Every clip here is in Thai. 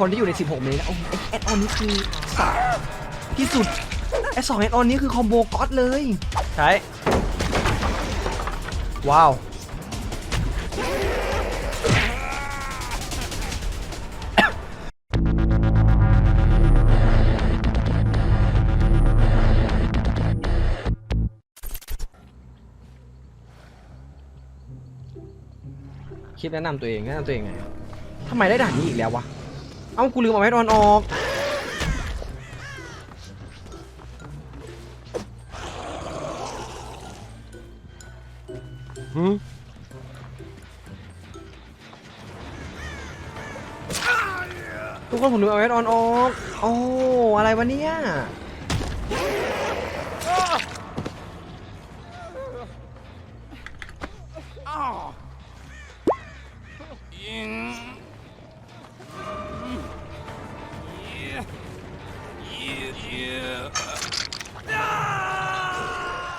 คนที่อยู่ใน 16 เมตรนะโอ้โหไอ้แอดออนนี่คือสัตว์ที่สุดไอ้สองแอดออนนี้คือคอมโบก๊อตเลยใช่ว้าวคลิปแนะนำตัวเองแนะนำตัวเองไงทำไมได้ด่านนี้อีกแล้ววะเอ้ากูลืมเอาแมสออนออกทุกคนผมลืมเอาแมสออนออกโอ้อะไรวะเนี่ย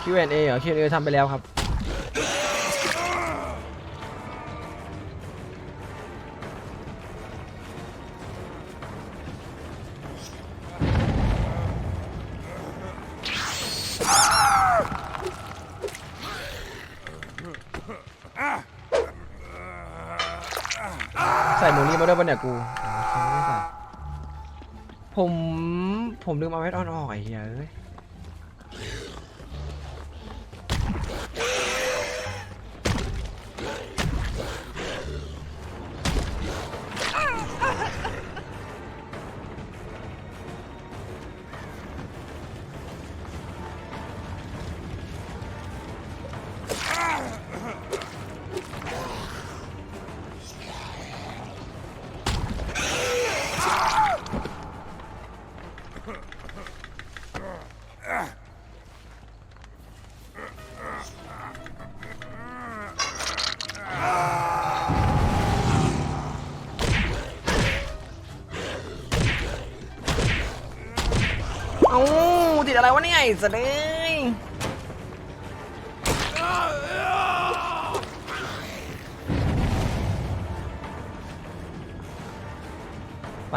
Q&A เหรอ Q&A ทำไปแล้วครับ ใส่หมูนี้มาด้วยปะเนี่ยกูอ๋อไม่ได้ใส่ผม ผมลืมเอาไว้ออนออกไอ้เหี้ยเอ้ย ติดอะไรวะเนี่ยไอ้สัตว์เอ้ยไป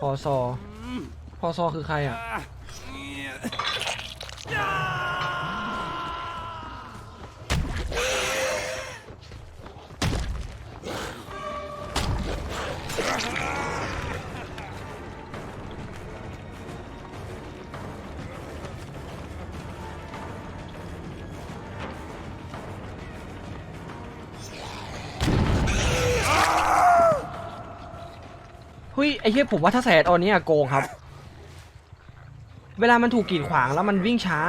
พอซอพอซอคือใครอะ เฮ้ยไอ้เหี้ยผมว่าถ้าแสตอดออนนี้อะโกงครับ เวลามันถูกกีดขวางแล้วมันวิ่งช้า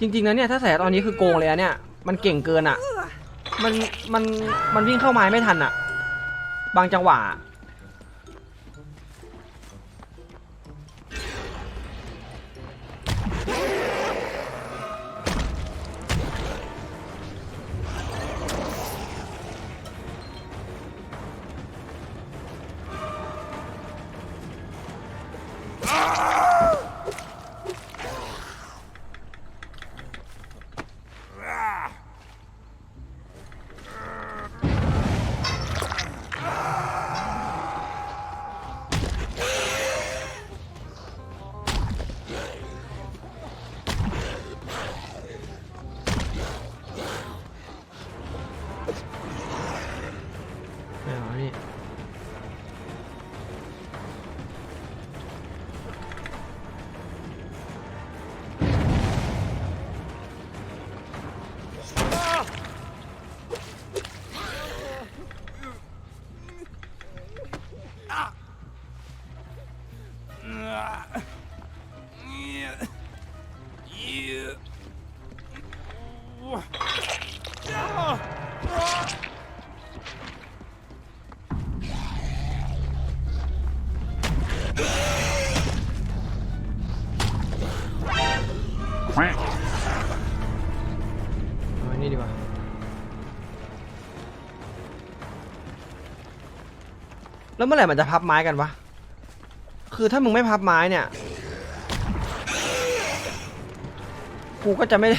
จริงๆนะเนี่ยถ้าแสตอนนี้คือโกงเลยอะเนี่ย มันเก่งเกินอะมันมันมันวิ่งเข้าไม้ไม่ทันอะบางจังหวะ แล้วเมื่อไหร่มันจะพับไม้กันวะ คือถ้ามึงไม่พับไม้เนี่ย กูก็จะไม่ได้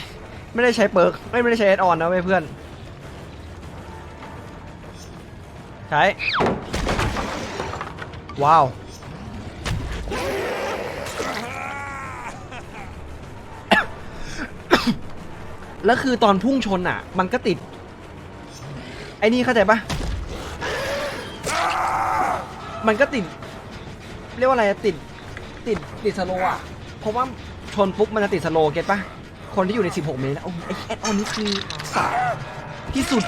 ไม่ได้ใช้เปิร์กไม่ไม่ได้ใช้แอดออนนะเว้ยเพื่อน ใช้ ว้าว แล้วคือตอนพุ่งชนอะ มันก็ติด ไอ้นี่เข้าใจปะ มันก็ติด เรียกว่าอะไรอะติด ติดติดสโลว์อะ เพราะว่าชนปุ๊บมันจะติดสโลว์เก็ตปะคนที่อยู่ใน 16 เมตรนะโอ้โหไอแอดออนนี่คือสัตว์ที่สุด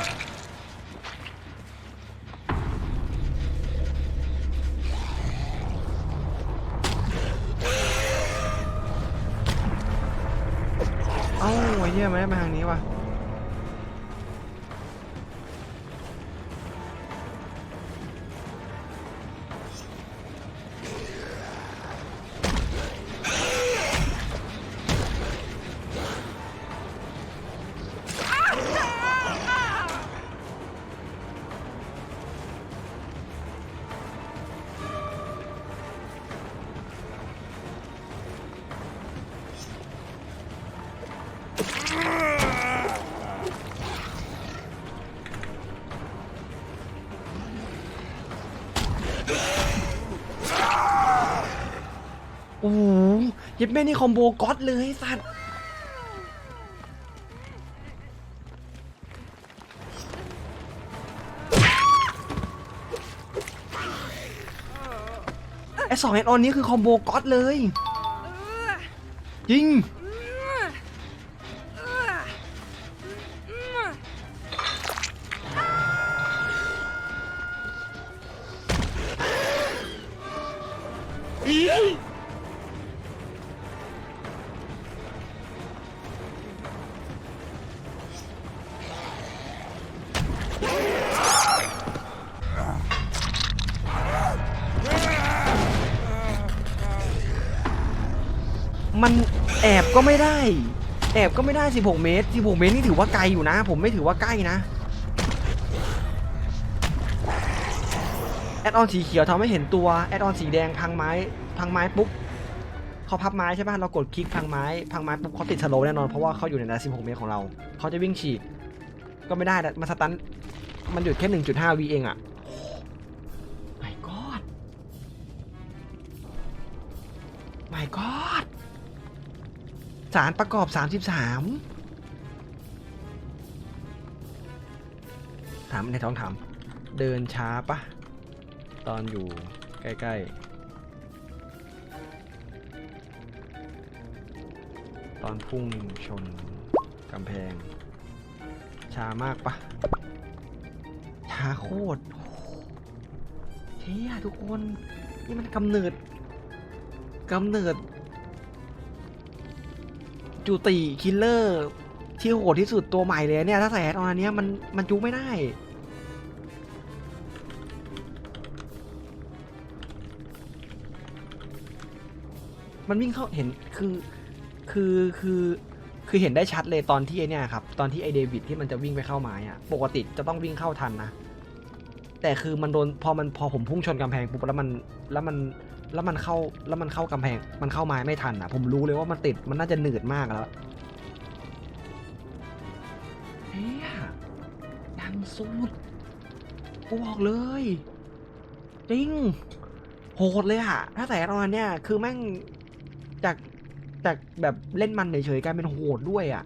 เอ้าไอ้เหี้ยไม่ได้มาทางนี้ว่ะ โอ้โหยิบแม่นี่คอมโบก๊อตเลยสัตว์ ไอสองแอออนนี้คือคอมโบก๊อตเลยจริง มันแอบก็ไม่ได้ แอบก็ไม่ได้ 16 เมตร 16 เมตรนี่ถือว่าไกลอยู่นะ ผมไม่ถือว่าใกล้นะ แอดออนสีเขียวทำให้เห็นตัวแอดออนสีแดงพังไม้พังไม้ปุ๊บเขาพับไม้ใช่ป่ะเรากดคลิกพังไม้พังไม้ปุ๊บเขาติดสโลแน่นอนเพราะว่าเขาอยู่ในระดับ16 เมตรของเราเขาจะวิ่งฉีกก็ไม่ได้มาสตันมันหยุดแค่ 1.5วิเองอะ my god my god สารประกอบ 33 ถามในท้องถาม เดินช้าปะ ตอนอยู่ใกล้ๆ ตอนพุ่งชนกำแพง ช้ามากปะช้าโคตรเฮียทุกคน นี่มันกำเนิดกำเนิด จูติคิลเลอร์ที่โหดที่สุดตัวใหม่เลยเนี่ย ถ้าใส่แอดออนอันนี้มันมันจูไม่ได้ มันวิ่งเข้าเห็นคือคือคือคือเห็นได้ชัดเลยตอนที่ไอเนี่ยครับตอนที่ไอเดวิดที่มันจะวิ่งไปเข้าไม้อะปกติจะต้องวิ่งเข้าทันนะแต่คือมันโดนพอมันพอผมพุ่งชนกำแพงปุ๊บแล้วมันแล้วมันแล้วมันเข้าแล้วมันเข้ากำแพงมันเข้าไม้ไม่ทันอะ ผมรู้เลยว่ามันติดมันน่าจะหนืดมากแล้วเฮียดังสุดกูบอกเลยจริงโหดเลยอะถ้าแต่ตอนเนี้ยคือแม่ง จากจากแบบเล่นมันเฉยๆกลายเป็นโหดด้วยอะ